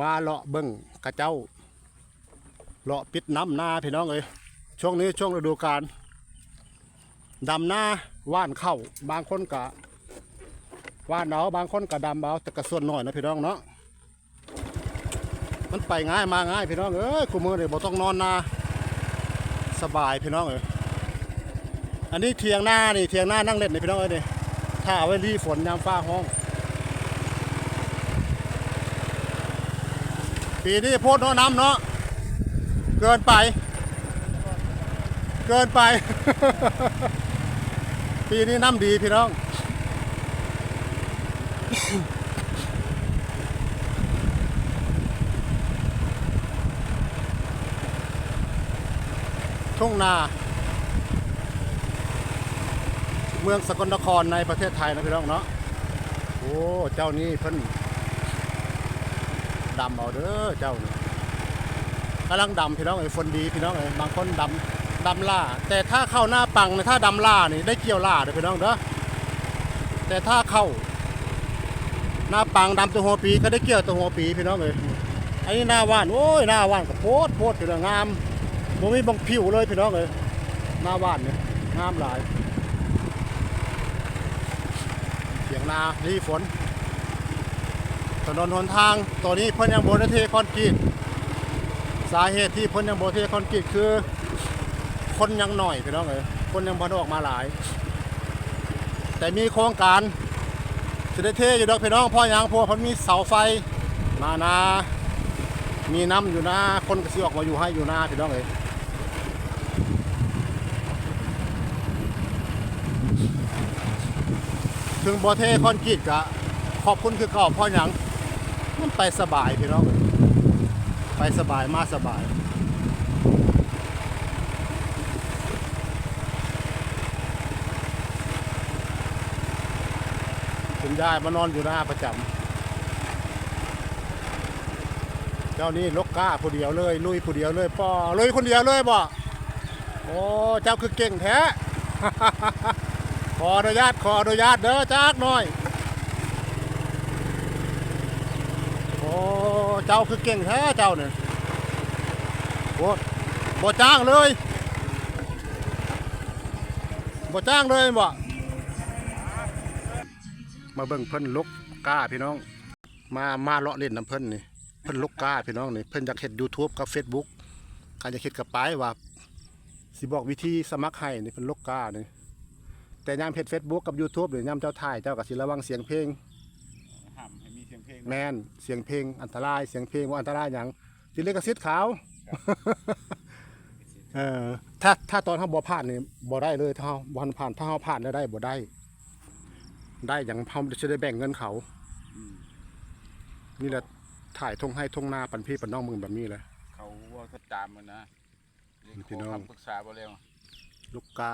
มาเลาะเบิ้งกระเจ้า เลาะปิดน้ำนาพี่น้องเอ้ยช่วงนี้ช่วงฤดูกาลดำหน้าว่านเข้าบางคนกะว่านเอาบางคนกะดำเอาแต่กระส่วนหน่อยนะพี่น้องเนาะมันไปง่ายมาง่ายพี่น้องเอ้ยคู่มือเลยบ่ต้องนอนนาสบายพี่น้องเอ้ยอันนี้เทียงหน้านี่เทียงหน้านั่งเล่นนี่พี่น้องเอ้ยนี่ถ้าเอาไว้รีฝนยามฟ้าห้อง ปีนี้โพดนาะน้ำเนาะเกินไป เกินไป ปีนี้น้ำดีพี่น้องทุ่งนา เมืองสกลนครในประเทศไทยนะพี่น้องเนาะโอ้เจ้านี้เพิ่น ดำเอาเด้อเจ้านี่กำลังดำพี่น้องไอ้ฝนดีพี่น้องไอ้บางคนดำดำล่า แต่ถ้าเข้าหน้าปังเนี่ยถ้าดำล่านี่ได้เกี่ยวล่าเด้อพี่น้องเด้อแต่ถ้าเข้า หน้าปังดำตัวหัวปีก็ได้เกี่ยวตัวหัวปีพี่น้องเลยอันนี้หน้าว่านโอ้ยหน้าว่านก็โพดโพดพี่น้องงามบ่มีบังผิวเลยพี่น้องเลยหน้าว่านเนี่ยงามหลายเสียงนารีฝน ถนนหนทางตัวนี้เพิ่นยังโบได้เทคอนกรีตสาเหตุที่เพิ่นยังโบเทคอนกรีตคือ คนยังหน่อยพี่น้องเอ้ยคนยังบ่ได้ออกมาหลาย แต่มีโครงการสิได้เทอยู่ดอกพี่น้องพ่อหยังพวกเพิ่นมีเสาไฟมานามีน้ำอยู่นาคนก็สิออกมาอยู่ให้อยู่นาพี่น้องเอ้ยถึงบ่เทคอนกรีตก็ขอบคุณคือเก่าพ่อหยัง มันไปสบายพี่น้องไปสบายมาสบายคุณยายมานอนอยู่หน้าประจำเจ้านี่ลกก้าผู้เดียวเลย ลุยผู้เดียวเลยป่อลุยคนเดียวเลยบ่โอ้เจ้าคือเก่งแท้ขออนุญาตขออนุญาตเด้อจักหน่อย โอ้ เจ้าคือเก่งแท้เจ้าเนี่ยโอ้บ่จ้างเลยบ่จ้างเลยบ่มาเบิ่งเพิ่นลกกล้าพี่น้อง มามาเลาะเล่นน้ำเพิ่นนี่เพิ่นลกกล้าพี่น้องนี่เพิ่นอยากเฮ็ด YouTube กับ Facebook ใครจะเฮ็ดกับไปายว่าสิบอกวิธีสมัครให้นี่เพิ่นลกกล้านี่แต่ยามเฮ็ด Facebook กับ YouTube หรือยามเจ้าถ่ายเจ้าก็สิระวังเสียงเพลง แมนเสียงเพลงอันตราย เสียงเพลงว่าอันตรายอย่างจิเลกสิทธิ์ขาวเออถ้าถ้าตอนเขาบ่ผ่านนี่บ่ได้เลยถ้าเขาบ่ทันผ่านถ้าเขาผ่านแล้วได้บ่ได้ ได้อย่างเขาจะได้แบ่งเงินเขา นี่แหละถ่ายทงให้ทงนาปันพี่ปันน้องมึงแบบนี้เลยเขาว่าเขาตามมันนะเรียกพี่ขอน้องคำปรึกษาบ่แล้วลูกกา